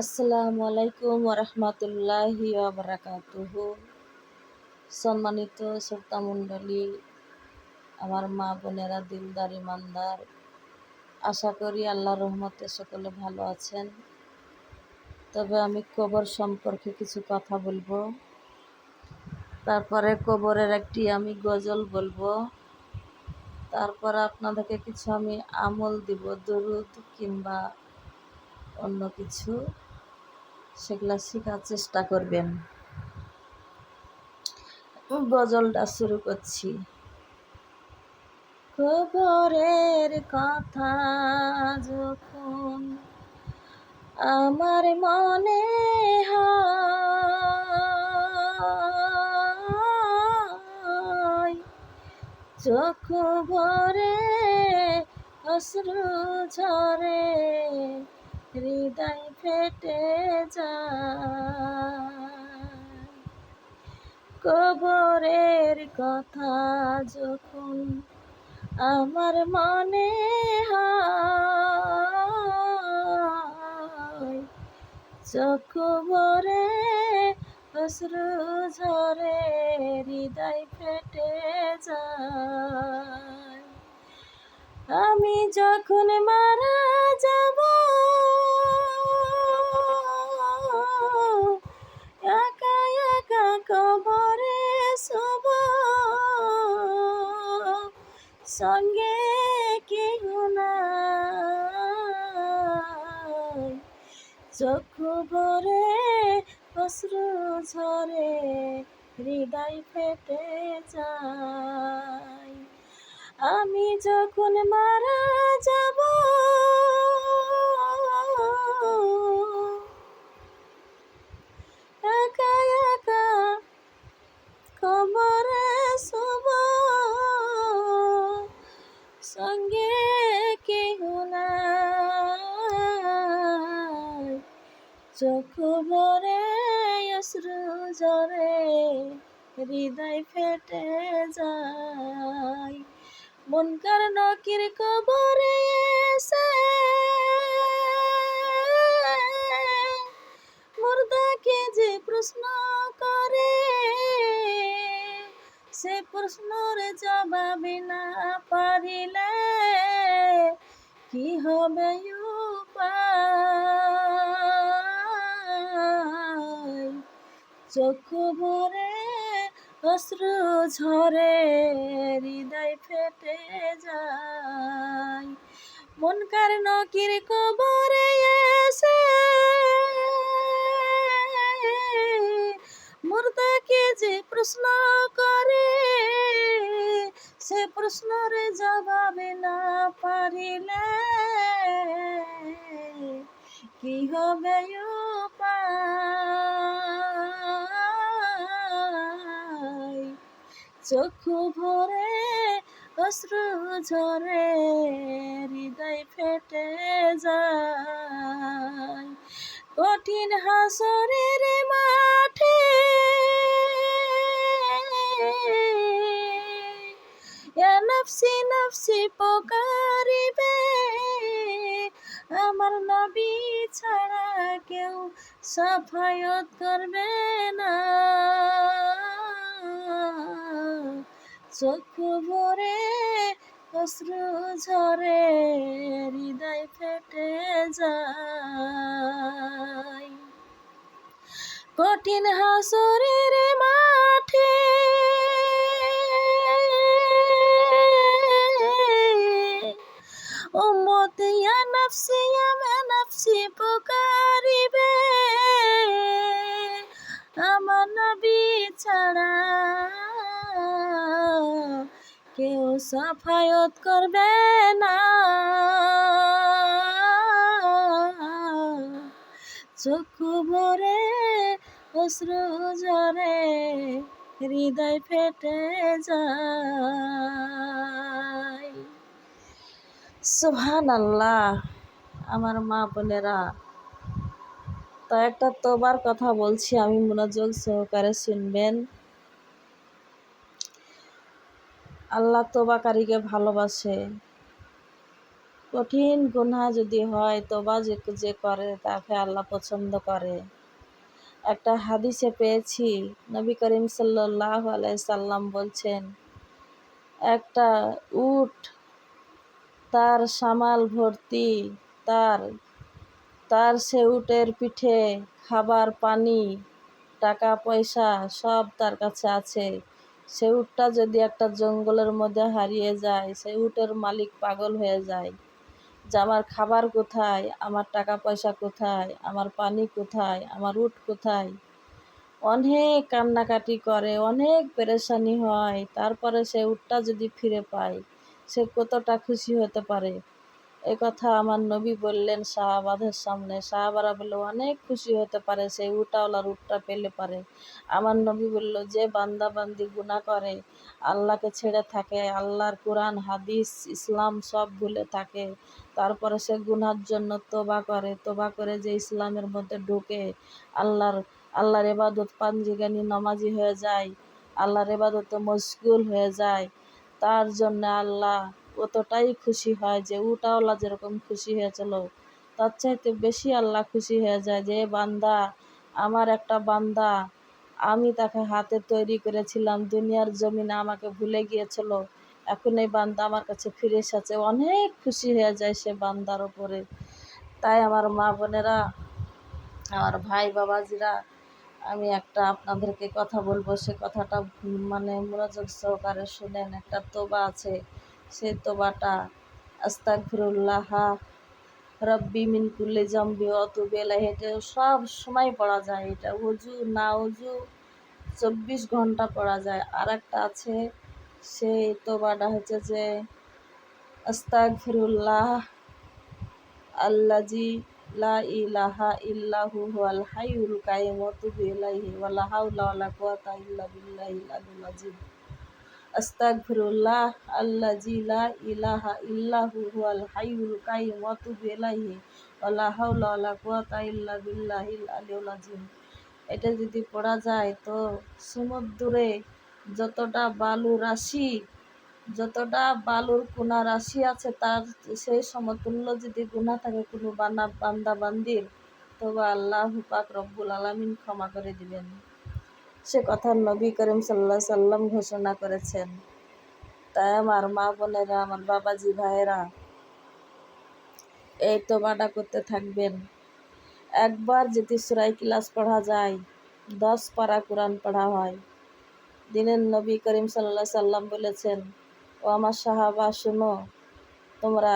আসসালামু আলাইকুম ওরহমতুল্লাহি বারাকাতুহ সম্মানিত শ্রোতা মণ্ডলী আমার মা বোনেরা দিলদার ইমানদার আশা করি আল্লাহ রহমতে সকলে ভালো আছেন তবে আমি কবর সম্পর্কে কিছু কথা বলব তারপরে কবরের একটি আমি গজল বলব তারপরে আপনাদেরকে কিছু আমি আমল দিব দরুদ কিংবা অন্য কিছু সেগুলা শেখার চেষ্টা করবেন। গজলটা শুরু করছি। খবরের কথা যখন আমার মনে চোখ ভরে অশ্রু ঝরে, হৃদয় ফেটে যায়। কবরের কথা যখন আমার মনে হয় অশ্রু ঝরে হৃদয় ফেটে যায়। আমি যখন মারা যাব সঙ্গে কেহ নাই। চোখ ভরে, অশ্রু ঝরে, হৃদয় ফেটে যায়। আমি যখন মারা যাব, একা একা কবরে শোব চোখ ভরে অশ্রু জরে হৃদয় ফেটে যায়। মনকার নকির কবরে এসে প্রশ্ন করে, সে প্রশ্নের জবাব না পারিলে কি হবে চোখ ভরে, অশ্রু ঝরে, হৃদয় ফেটে যায়। কঠিন হাসরের মাঠে নফসি নফসি পোকারিবে। আমার নবী ছাড়া কেউ সাফায়ত করবে না। চোখ ভরে, অশ্রু ঝরে, হৃদয় ফেটে যায়। কঠিন হাসরের মাঠে উম্মত ইয়া নফসি ইয়া নফসি, পুকারিবে। আমার নবী ছাড়া কেউ সাফায়ত করবে না। চোখ ভরে, অশ্রু ঝরে, হৃদয় ফেটে যায়। সুহান আল্লাহ আমার মা বোনেরা। তো একটা তোবার কথা বলছি, আমি মনোযোগ সহকারে শুনবেন। আল্লাহ তোবাকারীকে ভালোবাসে। কঠিন গুনাহ যদি হয়, তোবা যে যে করে, তাকে আল্লাহ পছন্দ করে। একটা হাদিসে পেয়েছি, নবী করিম সাল্লাহ সাল্লাম বলছেন, একটা উট তার সামাল ভর্তি, তার তার সে উটের পিঠে খাবার, পানি, টাকা, পয়সা সব তার কাছে আছে। সে উটটা যদি একটা জঙ্গলের মধ্যে হারিয়ে যায় সেই উটের মালিক পাগল হয়ে যায়। যে আমার খাবার কোথায়, আমার টাকা, পয়সা কোথায়, আমার পানি কোথায়, আমার উট কোথায়? অনেক কান্নাকাটি করে, অনেক পেরেশানি হয়। তারপরে সে উটটা যদি ফিরে পায় সে কতটা খুশি হতে পারে? এ কথা আমার নবী বললেন শাহবাদের সামনে। শাহবারা বলল, অনেক খুশি হতে পারে সেই উটাওয়ালার উটটা পেলে পারে। আমার নবী বলল, যে বান্দা বান্দি গুণা করে, আল্লাহকে ছেড়ে থাকে, আল্লাহর কোরআন, হাদিস, ইসলাম সব ভুলে থাকে। তারপরে সে গুনার জন্য তোবা করে। তোবা করে যে ইসলামের মধ্যে ঢুকে, আল্লাহর আল্লাহর এবাদত পাঞ্জিগানি নমাজি হয়ে যায়, আল্লাহর এবাদতে মশগুল হয়ে যায় তার জন্য আল্লাহ অতটাই খুশি হয় যে উটাওয়ালা যেরকম খুশি হয়েছিল তার চাইতে বেশি আল্লাহ খুশি হয়ে যায় যে বান্দা, আমার একটা বান্দা, আমি তাকে হাতে তৈরি করেছিলাম, দুনিয়ার জমিনে আমাকে ভুলে গিয়েছিল, এখন এই বান্দা আমার কাছে ফিরে এসেছে। অনেক খুশি হয়ে যায় সে বান্দার ওপরে তাই আমার মা বোনেরা, আমার ভাই বাবাজিরা আমি একটা আপনাদেরকে কথা বলব। সে কথাটা মানে মনোযোগ সহকারে শুনেন। একটা তোবা আছে। সেই তোবাটা, আস্তাগফিরুল্লাহ, রব্বি মিন কুল্লি জম্বি অতুবেলা হেঁটে সব সময় পড়া যায়। এটা উজু, না উজু, চব্বিশ ঘণ্টা পড়া যায়। আর একটা আছে সেই তোবাটা হচ্ছে যে, আস্তাগফিরুল্লাহ আল্লাজি লা ইলাহা ইল্লাহু হুয়াল হাইয়ুল কাইয়ুম ওয়া তুবু ইলাইহি ওয়া লা হাওলা ওয়া লা কুওয়াতা ইল্লা বিল্লাহিল আলিয়্যিল আযীম। আস্তাগফিরুল্লাহ আল্লাজি লা ইলাহা ইল্লাহু হুয়াল হাইয়ুল কাইয়ুম ওয়া তুবু ইলাইহি ওয়া লা হাওলা ওয়া লা কুওয়াতা ইল্লা বিল্লাহিল আলিয়্যিল আযীম। এটা যদি পড়া যায় তো সমুদ্রে যতটা বালু রাশি যতটা বালুর কোনা রাশি আছে, তার সেই সমতুল্য যদি গুণা থাকে কোনো বানা বান্দা বান্দির তবে আল্লাহ পাক রব্বুল আলমিন ক্ষমা করে দিবেন। সে কথা নবী করিম সাল্লাহ সাল্লাম ঘোষণা করেছেন। তাই আমার মা বোনেরা, আমার বাবাজি ভাইয়েরা, এই তোবাটা করতে থাকবেন। একবার যদি সুরাই ক্লাস পড়া যায়, দশ পারা কোরআন পড়া হয়। দিনের নবী করিম সাল্লাহ সাল্লাম বলেছেন ও আমার সাহাবা, শোনো, তোমরা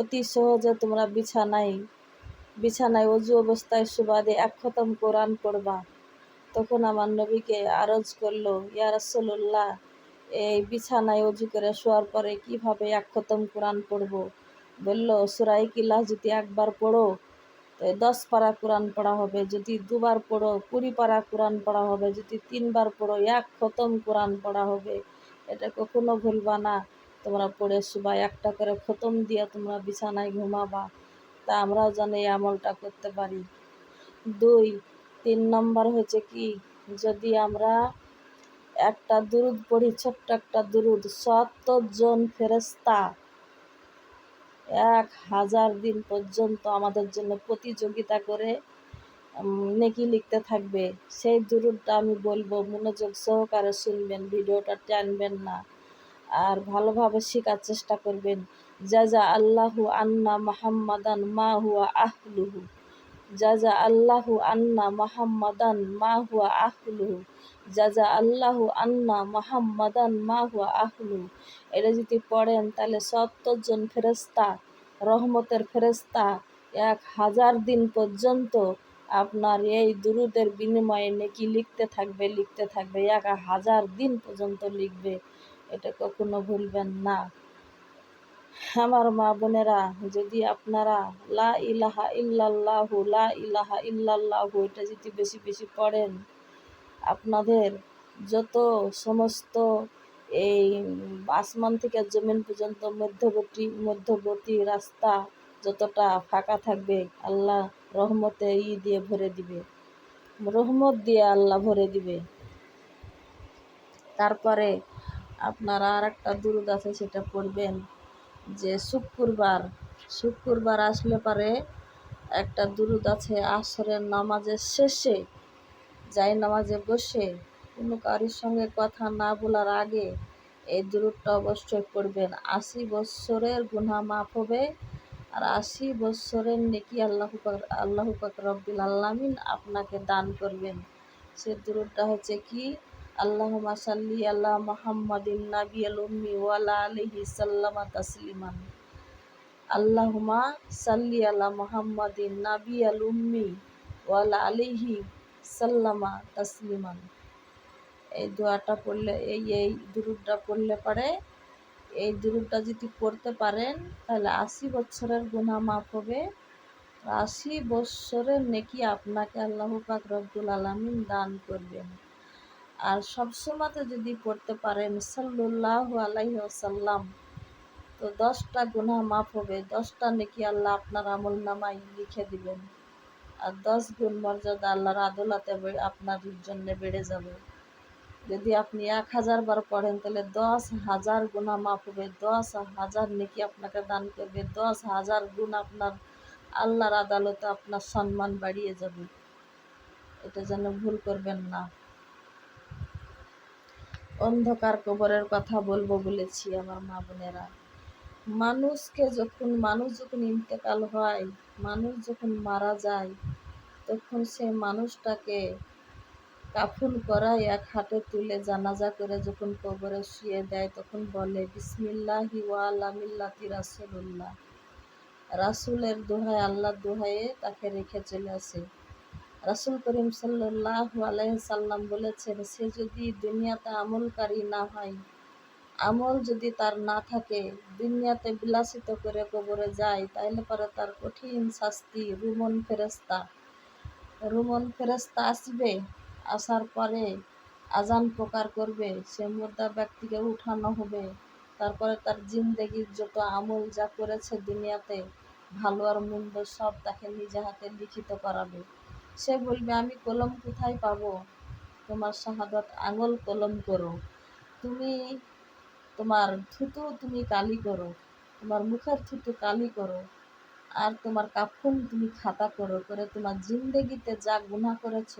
অতি সহজে তোমরা বিছানায় বিছানায় অজু অবস্থায় সুবাদে এক খতম কোরআন পড়বা। তখন আমার নবীকে আরজ করল, ইয়া রসল্লাহ এই বিছানায় অজু করে শোয়ার পরে কীভাবে এক খতম কোরআন পড়ব? বলল সুরাই কিলা যদি একবার পড়ো, তো দশ পারা কোরআন পড়া হবে, যদি দুবার পড়ো, কুড়ি পারা কোরআন পড়া হবে, যদি তিনবার পড়ো, এক খতম কোরআন পড়া হবে। এটা কখনো ভুলবা না। তোমরা পড়ে শুবা, একটা করে খতম দিয়ে তোমরা বিছানায় ঘুমাবা। তা আমরাও যেন এই আমলটা করতে পারি। দুই, তিন নম্বর হচ্ছে কি? যদি আমরা একটা দুরুদ পড়ি, ছোট্ট একটা দুরুদ, সত্তর জন ফেরেস্তা এক হাজার দিন পর্যন্ত আমাদের জন্য প্রতিযোগিতা করে নেকি লিখতে থাকবে। সেই দুরুদটা আমি বলব, মনোযোগ সহকারে শুনবেন, ভিডিওটা টানবেন না। আর ভালোভাবে শেখার চেষ্টা করবেন। যা যা আল্লাহু আন্না মাহাম্মাদান মা হুয়া আহলুহু। যা যা আল্লাহু আন্না মাহাম্মাদান মা হুয়া আহলুহু। যা যা আল্লাহু আন্না মাহাম্মাদান মা হুয়া আহলু এটা যদি পড়েন, তাহলে সত্তর জন ফেরেস্তা রহমতের ফেরেস্তা এক হাজার দিন পর্যন্ত আপনার এই দুরুদের বিনিময়ে নেকি লিখতে থাকবে লিখতে থাকবে, এক হাজার দিন পর্যন্ত লিখবে। এটা কখনো ভুলবেন না। আমার মা বোনেরা, যদি আপনারা লা ইলাহা ইল্লাল্লাহু, লা ইলাহা ইল্লাল্লাহু, এটা যদি বেশি বেশি পড়েন, আপনাদের যত সমস্ত এই আসমান থেকে জমিন পর্যন্ত মধ্যবর্তী মধ্যবর্তী রাস্তা যতটা ফাঁকা থাকবে, আল্লাহ রহমতে ই দিয়ে ভরে দিবে। রহমত দিয়ে আল্লাহ ভরে দিবে। তারপরে আপনার আর একটা দুরুদ আছে, সেটা পড়বেন যে শুক্রবার। শুক্রবার আসলে পারে একটা দুরুদ আছে, আসরের নামাজের শেষে যাই নামাজে বসে কোনো কারোর সঙ্গে কথা না বলার আগে এই দুরুদটা অবশ্যই পড়বেন। আশি বৎসরের গুনা মাফ হবে। আর আশি বৎসরের নেকি আল্লাহ আল্লাহ পাক রব্বুল আল্লামিন আপনাকে দান করবেন। সে দুরুদটা হচ্ছে কি? আল্লাহ মাসাল্লি আল্লাহ মোহাম্মদিন নাবি আল উম্মি ওয়ালা আলহি সাল্লামা তাসলিমান। আল্লাহুমা সাল্লি আলা মোহাম্মদিন নাবি আল উম্মি ওয়ালা আলিহি সাল্লামা তাসলিমান। এই দোয়াটা পড়লে, এই এই দুরুদটা পড়লে পরে এই দুরুদটা যদি পড়তে পারেন, তাহলে আশি বছরের গুণা মাফ হবে। আশি বৎসরের নেকি আপনাকে আল্লাহ পাক রব্দুল আলমিন দান করবেন। আর সবসময়তে যদি পড়তে পারেন সাল্লাহ আলাইহি সাল্লাম তো দশটা গুণা মাফ হবে। দশটা নেকি আল্লাহ আপনার আমল নামাই লিখে দিবেন। আর দশ গুণ মর্যাদা আল্লাহর আদলাতে আপনার জন্য বেড়ে যাবে। যদি আপনি এক হাজার বার পড়েন, তাহলে দশ হাজার গুণা মাফ হবে। দশ হাজার নেকি আপনাকে দান করবে, দশ হাজার গুণ আপনার আল্লাহর আদালতে আপনার সম্মান বাড়িয়ে যাবে। এটা যেন ভুল করবেন না। অন্ধকার কবরের কথা বলব বলেছি আমার মা বোনেরা। মানুষকে যখন, মানুষ যখন ইন্তেকাল হয়, মানুষ যখন মারা যায়, তখন সে মানুষটাকে কাফুন করায় এক হাতে তুলে জানাজা করে যখন কবরে শুয়ে দেয়, তখন বলে, বিসমিল্লাহি ওয়ালামিল্লাতি রাসুল্লাহ রাসুলের দোহায় আল্লাহ দোহায়ে তাকে রেখে চলে আসে। রাসুল করিম সাল্লাহ সাল্লাম বলেছেন, সে যদি দুনিয়াতে আমলকারী না হয়, আমল যদি তার না থাকে, দুনিয়াতে বিলাসিত করে কবরে যায় তাহলে পরে তার কঠিন শাস্তি রুমন ফেরেস্তা রুমন ফেরেস্তা আসবে? আসার পরে আজান প্রকার করবে, সে মুর্দা ব্যক্তিকে উঠানো হবে। তারপরে তার জিন্দেগির যত আমল যা করেছে দুনিয়াতে, ভালো আর মন্দ সব তাকে নিজে হাতে লিখিত করাবে। সে বলবে, আমি কলম কোথায় পাবো? তোমার শাহাদত আঙুল কলম করো। তুমি তোমার থুতু তুমি কালি করো। তোমার মুখের থুতু কালি করো। আর তোমার কাফন তুমি খাতা করো। করে তোমার জিন্দেগিতে যা গুণা করেছ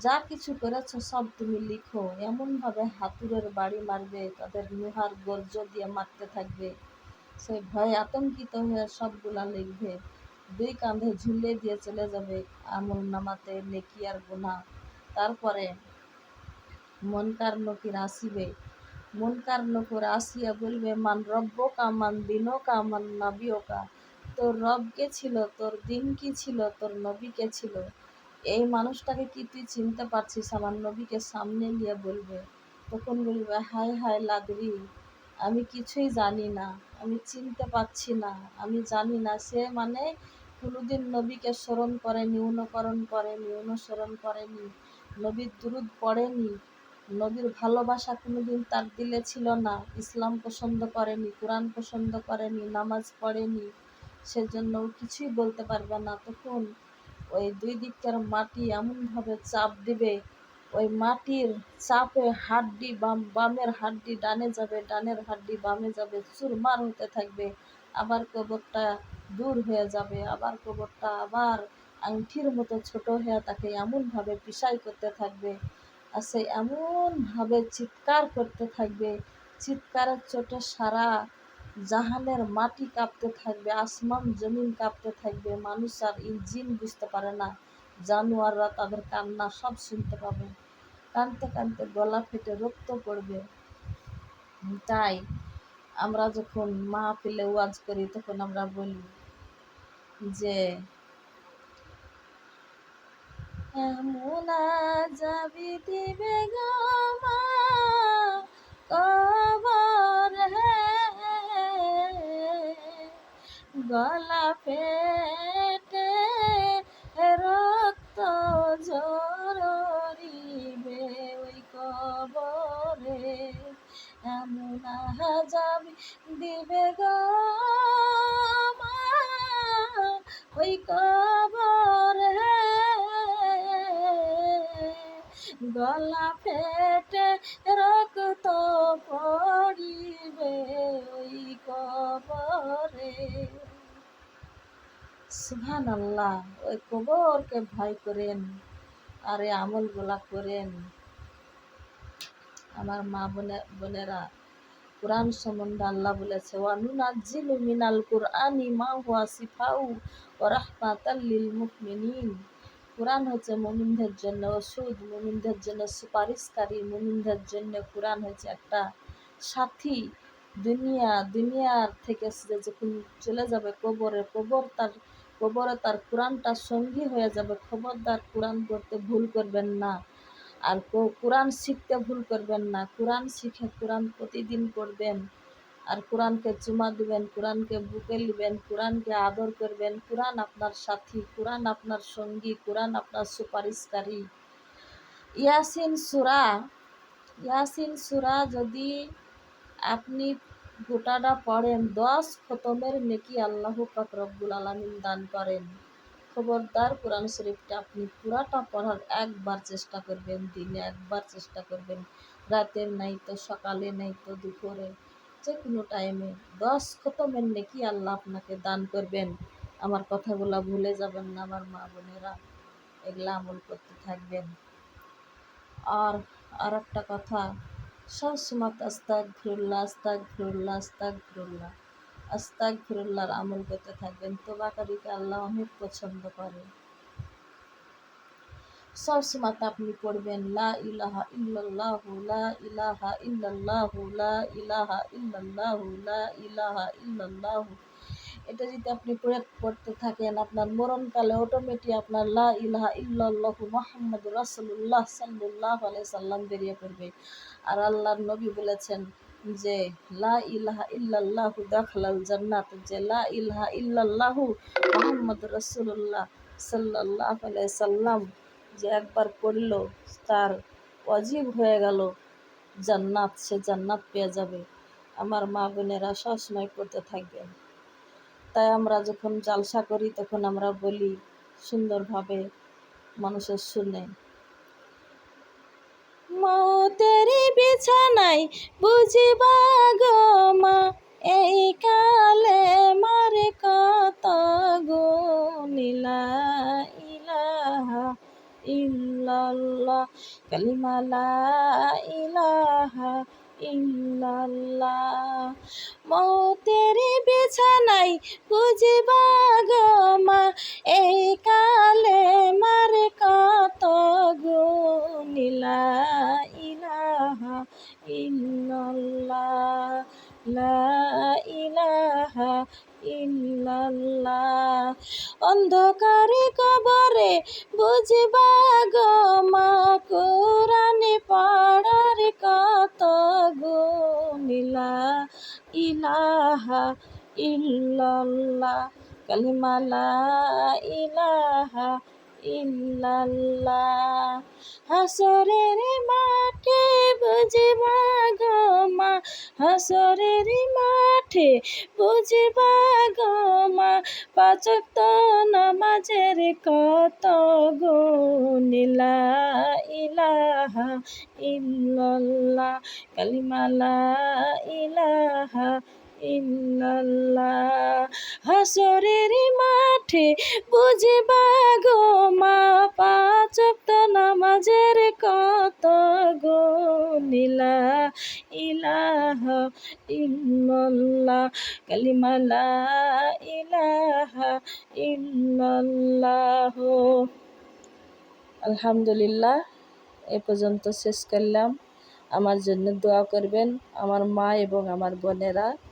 যা কিছু করেছ সব তুমি লিখো। এমনভাবে হাতুরের বাড়ি মারবে, তাদের লোহার গর্জ দিয়ে মারতে থাকবে। সে ভয়ে আতঙ্কিত হয়ে সবগুলা লিখবে। দুই কাঁধে ঝুলিয়ে দিয়ে চলে যাবে আমল নামাতে নেকি আর গুণা তারপরে মনকার নকির আসিবে। মনকার নকর আসিয়া বলবে, মান রব্য কা মান দিন কা মান নাবিও কা তোর রব কে ছিল? তোর দিন কি ছিল? তোর নবী কে ছিল? এই মানুষটাকে কি তুই চিনতে পারছিস? আমার নবীকে সামনে নিয়ে বলবে। তখন বলবে, হায় হায় লাদরি, আমি কিছুই জানি না, আমি চিনতে পারছি না, আমি জানি না। সে মানে কোনোদিন নবীকে স্মরণ করেনি, অনুকরণ করেনি, অনুসরণ করেনি, নবীর দুরুদ পড়েনি, নবীর ভালোবাসা কোনোদিন তার দিলে ছিল না, ইসলাম পছন্দ করেনি, কোরআন পছন্দ করেনি, নামাজ পড়েনি, সেজন্য কিছুই বলতে পারবে না। তখন ওই দুই দিককার মাটি এমনভাবে চাপ দিবে, ওই মাটির চাপে হাড্ডি বাম, বামের হাড্ডি ডানে যাবে, ডানের হাড্ডি বামে যাবে, চুরমার হতে থাকবে, আবার কবরটা দূর হয়ে যাবে, আবার কবরটা আবার আংটির মতো ছোট হয়ে তাকে এমনভাবে পিসাই করতে থাকবে আর সে এমনভাবে চিৎকার করতে থাকবে, চিৎকারের চোটে সারা জাহানের মাটি কাঁপতে থাকবে, আসমান, জমিন কাঁপতে থাকবে, মানুষ আর ইঞ্জিন বুঝতে পারে না। জানোয়াররা তাদের কান্না সব শুনতে পাবে। কানতে কানতে গলা ফেটে রক্ত পড়বে। তাই আমরা যখন মা পেলে ওয়াজ করি, তখন আমরা বলি যে, এমন যাবি দিবে গমা কবর হে গলা পেটে রক্ত ঝরিবে ওই কবরে। এমন যাবি দিবে গো ওই কবর গলা ফেটে রক্ত পড়িবে ওই কবরে। সুহান আল্লাহ ওই কবরকে ভয় করেন, আর এই আমলগুলা করেন। আমার মা বোনে, বোনেরা, কোরআন সম্বন্ধে আল্লাহ বলেছে ওয়ানুনাজ্জিলু মিনাল কুরআনি মা হুয়া সিফাউ ওয়া রাহমাতাল লিল কোরআন হচ্ছে মুমিনদের জন্য ওষুধ, মুমিনদের জন্য সুপারিশকারী, মুমিনদের জন্য কোরআন হচ্ছে একটা সাথী। দুনিয়া, দুনিয়ার থেকে সে যখন চলে যাবে কবরে, কবর তার, কবরে তার কোরআনটা সঙ্গী হয়ে যাবে। খবরদার কোরআন পড়তে ভুল করবেন না আর কোরআন শিখতে ভুল করবেন না। কোরআন শিখে কোরআন প্রতিদিন পড়বেন। আর কোরআনকে চুমা দিবেন, কোরআনকে বুকে নেবেন কোরআনকে আদর করবেন, কোরআন আপনার সাথী, কোরআন আপনার সঙ্গী, কোরআন আপনার সুপারিশকারী। ইয়াসিন সুরা ইয়াসিন সুরা যদি আপনি গোটাটা পড়েন, দশ খতমের নেকি আল্লাহ পাক রব্বুল আলমিন দান করেন। খবরদার কোরআন শরীফটা আপনি পুরাটা পড়ার একবার চেষ্টা করবেন, দিনে একবার চেষ্টা করবেন। রাতের নাই তো সকালে, নাই তো দুপুরে। যে কোনো টাইমে দশ খতমের নেকি আল্লাহ আপনাকে দান করবেন? আমার কথাগুলো ভুলে যাবেন না আমার মা বোনেরা। এগুলা আমল করতে থাকবেন। আর আর একটা কথা সবসময় আস্তাক ফিরুল্লাহ আস্তাক ফিরুল্লাহ আস্তাক ফিরুল্লাহ আস্তাক ফিরুল্লাহর আমল করতে থাকবেন। তোবাকারীকে আল্লাহ অনেক পছন্দ করে সবসময় আপনি পড়বেন। লা ইলাহা ইল্লাল্লাহ, লা ইলাহা ইল্লাল্লাহ, লা ইলাহা ইল্লাল্লাহ, লা ইলাহা ইল্লাল্লাহ। এটা যদি আপনি পড়ে, পড়তে থাকেন, আপনার মরণকালে অটোমেটিক আপনার লা ইলাহা ইল্লাল্লাহ মোহাম্মদ রাসুল্লাহ সাল্লাহ আলাই সাল্লাম বেরিয়ে পড়বে। আর আল্লাহর নবী বলেছেন যে, লা ইলাহা ইল্লাল্লাহু দাখলাল জান্নাত, যে লা ইলাহা ইল্লাল্লাহু মোহাম্মদ রাসূলুল্লাহ সাল্লাল্লাহু আলাইহি সাল্লাম যে একবার পড়ল তার অজীব হয়ে গেল। জান্নাত, সে জান্নাত পেয়ে যাবে। আমার মা বোনেরা সবসময় পড়তে থাকবেন। তাই আমরা যখন জালসা করি, তখন আমরা বলি সুন্দরভাবে মানুষের শুনে মতের বিছানায় বুঝিবা গো মা, এই কালে মার কত ইল্লাল্লাহ কালিমালা ইলাহা ইল্লাল্লাহ। মতের বিছানায় বুঝিবা মা, এই কালে মার কত গো নীলা ইলাহা ইল্লাল্লাহ। লা ইলাহা ইল্লাল্লাহ। অন্ধকারে কবরে বুঝবা গো মা, কোরআনে পড়ার কত গো নীলা ইলাহা ইল্লাল্লাহ। কালিমালা ইলাহা ইল্লাল্লাহ। হাসরের মাঠে বুঝবা গো মা? হাসরের মাঠে বুঝবা গো মা? পাচক তো নামাজের কত গুনিলা নীলা ইলাহা ইল্লাল্লাহ কালিমালা ইলাহা ইল্লাল্লাহ হাসরের মাঠে বুঝবা গো মা পাঁচক্ত নামাজের কত গো? নীলা ইলাহ ইল্লাল্লাহ কালিমালা ইলাহা ইল্লাল্লাহ। আলহামদুলিল্লাহ, এ পর্যন্ত শেষ করলাম। আমার জন্য দোয়া করবেন আমার মা এবং আমার বোনেরা।